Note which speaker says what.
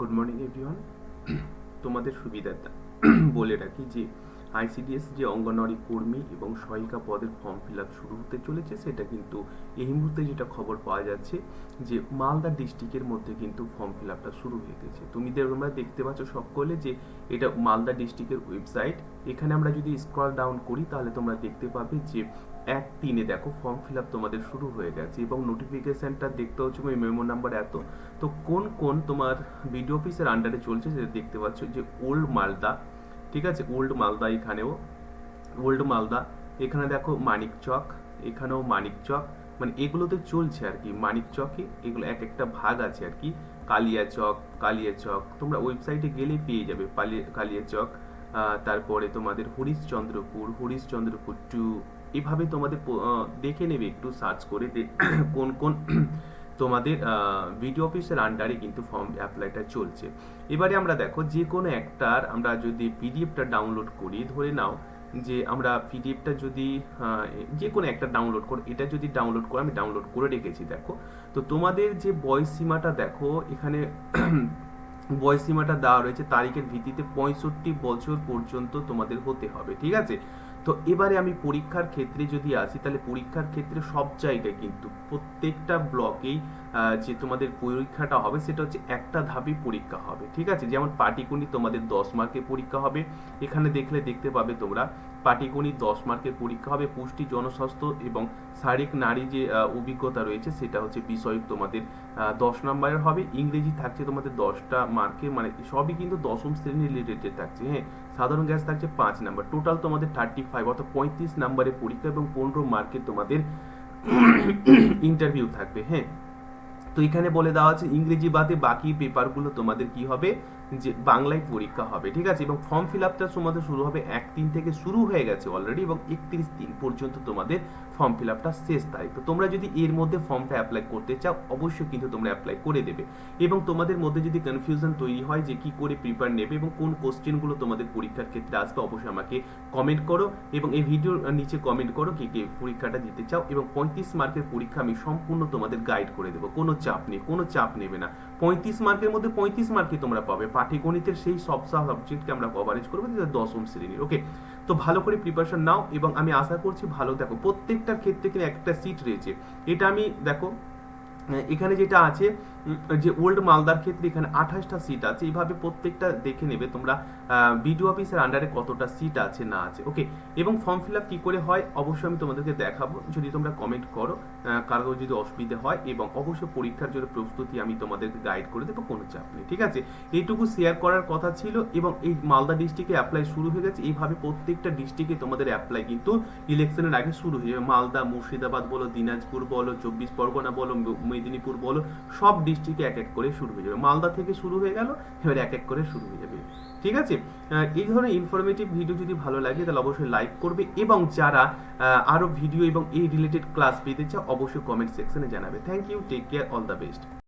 Speaker 1: Good morning everyone তোমাদের সুবিধাটা বলে রাখি যে আইসিডিএস যে অঙ্গনওয়াড়ি কর্মী এবং সহায়িকা পদের ফর্ম ফিল আপ শুরু হতে চলেছে, সেটা কিন্তু এই মুহূর্তে যেটা খবর পাওয়া যাচ্ছে যে মালদা ডিস্ট্রিক্টের মধ্যে কিন্তু ফর্ম ফিল আপটা শুরু হয়ে গেছে। তুমি তোমরা দেখতে পাচ্ছ সকলে যে এটা মালদা ডিস্ট্রিক্টের ওয়েবসাইট এখানে আমরা যদি স্ক্রল ডাউন করি, তাহলে তোমরা দেখতে পাবে যে এক তিনে দেখো ফর্ম ফিল আপ তোমাদের শুরু হয়ে গেছে এবং নোটিফিকেশনটা দেখতে হচ্ছে ওই মেমো নাম্বার এত। তো কোন কোন তোমার বিডিও অফিসের আন্ডারে চলছে সেটা দেখতে পাচ্ছ যে ওল্ড মালদা ঠিক আছে? ওল্ড মালদা এখানেও। ওল্ড মালদা এখানে দেখো মানিক চক এখানেও মানিক চক মানে এগুলোতে চলছে আর কি মানিক চকে এগুলো এক একটা ভাগ আছে আর কি। কালিয়া চক কালিয়া চক তোমরা ওয়েবসাইটে গেলে পেয়ে যাবে কালিয়া চক তারপরে তোমাদের হরিশচন্দ্রপুর হরিশচন্দ্রপুর টু এভাবে তোমাদের দেখে নেবে, একটু সার্চ করে কোন কোন তোমাদের ভিডিও অফিসের আন্ডারে কিন্তু ফর্ম অ্যাপ্লাইটা চলছে। এবারে আমরা দেখো, যে কোনো একটার আমরা যদি পিডিএফটা ডাউনলোড করি, ধরে নাও যে আমরা পিডিএফটা যদি যে কোনো একটা ডাউনলোড করো, এটা যদি ডাউনলোড করো, আমি ডাউনলোড করে রেখেছি, দেখো। তো তোমাদের যে বয়স সীমাটা দেখো, এখানে বয়স সীমাটা দেওয়া রয়েছে তারিখের ভিত্তিতে পঁয়ষট্টি বছর পর্যন্ত তোমাদের হতে হবে ঠিক আছে? তো এবারে আমি পরীক্ষার ক্ষেত্রে যদি আসি, তাহলে পরীক্ষার ক্ষেত্রে সব জায়গায় কিন্তু প্রত্যেকটা ব্লকেই যে তোমাদের পরীক্ষাটা হবে, সেটা হচ্ছে একটা ধাপে পরীক্ষা হবে, ঠিক আছে? যেমন পাটিগণিত তোমাদের দশ মার্কের পরীক্ষা হবে। এখানে দেখলে দেখতে পাবে তোমরা, পাটিগণিত দশ মার্কের পরীক্ষা হবে, পুষ্টি, জনস্বাস্থ্য এবং শারীরিক নারী যে অভিজ্ঞতা রয়েছে, সেটা হচ্ছে বিষয় তোমাদের দশ নম্বরের হবে। ইংরেজি থাকছে তোমাদের দশটা মার্কের মানে সবই কিন্তু দশম শ্রেণির রিলেটেড থাকছে হ্যাঁ? সাধারণ গ্যাস থাকছে পাঁচ নাম্বার। টোটাল তোমাদের থার্টি ফাইভ অর্থাৎ পঁয়ত্রিশ নাম্বারের পরীক্ষা এবং পনেরো মার্কের তোমাদের ইন্টারভিউ থাকবে হ্যাঁ? তো এখানে বলে দেওয়া আছে, ইংরেজি বাদে বাকি পেপারগুলো তোমাদের কি হবে? যে বাংলায় পরীক্ষা হবে, ঠিক আছে? এবং ফর্ম ফিল আপটা তোমাদের শুরু হবে এক তিন থেকে শুরু হয়ে গেছে অলরেডি এবং একত্রিশ দিন পর্যন্ত তোমাদের ফর্ম ফিল আপটা শেষ তারিখ। তো তোমরা যদি এর মধ্যে ফর্মটা অ্যাপ্লাই করতে চাও, অবশ্যই কিন্তু তোমরা অ্যাপ্লাই করে দেবে। এবং তোমাদের মধ্যে যদি কনফিউশন তৈরি হয় যে কি করে প্রিপেয়ার নেবে এবং কোন কোশ্চেনগুলো তোমাদের পরীক্ষার ক্ষেত্রে আসবে, অবশ্যই আমাকে কমেন্ট করো এবং এই ভিডিওর নিচে কমেন্ট করো কে কে পরীক্ষাটা দিতে চাও এবং পঁয়ত্রিশ মার্কের পরীক্ষা আমি সম্পূর্ণ তোমাদের গাইড করে দেবো। কোনো চাপ নেই, কোনো চাপ নেবে না। পঁয়ত্রিশ মার্কের মধ্যে পঁয়ত্রিশ মার্কই তোমরা পাবে। পাটিগণিতের সেই সব সাবজেক্টকে আমরা কভারেজ করব দশম শ্রেণির। ওকে তো ভালো করে প্রিপারেশন নাও এবং আমি আশা করছি ভালো দেখো প্রত্যেকটার ক্ষেত্রে কিন্তু একটা সিট রয়েছে। এটা আমি, দেখো, এখানে যেটা আছে যে ওল্ড মালদার ক্ষেত্রে এখানে আঠাশটা সিট আছে, এইভাবে প্রত্যেকটা দেখে নেবে তোমরা বিডিও অফিসের আন্ডারে কতটা সিট আছে না আছে ওকে এবং ফর্ম ফিল আপ কী করে হয়, অবশ্যই আমি তোমাদেরকে দেখাবো, যদি তোমরা কমেন্ট করো কারও যদি অসুবিধা হয় এবং অবশ্যই পরীক্ষার জন্য প্রস্তুতি আমি তোমাদেরকে গাইড করে দেবো, কোনো চাপ নেই, ঠিক আছে? এইটুকু শেয়ার করার কথা ছিল এবং এই মালদা ডিস্ট্রিক্টে অ্যাপ্লাই শুরু হয়ে গেছে, এইভাবে প্রত্যেকটা ডিস্ট্রিক্টে তোমাদের অ্যাপ্লাই কিন্তু ইলেকশনের আগে শুরু হয়ে যাবে। মালদা মুর্শিদাবাদ বলো, দিনাজপুর বলো, চব্বিশ পরগনা বলো মেদিনীপুর বলো, সব ডিস্ট্রিক্টে এক এক করে শুরু হয়ে যাবে। মালদা থেকে শুরু হয়ে গেল, এবার এক এক করে শুরু হয়ে যাবে। ঠিক আছে? এই ধরনের ইনফরমেটিভ ভিডিও যদি ভালো লাগে, তাহলে অবশ্যই লাইক করবে এবং যারা আরও আরও ভিডিও এবং এই রিলেটেড ক্লাস পেতে চাও, অবশ্যই কমেন্ট সেকশনে জানাবে। Thank you take care all the best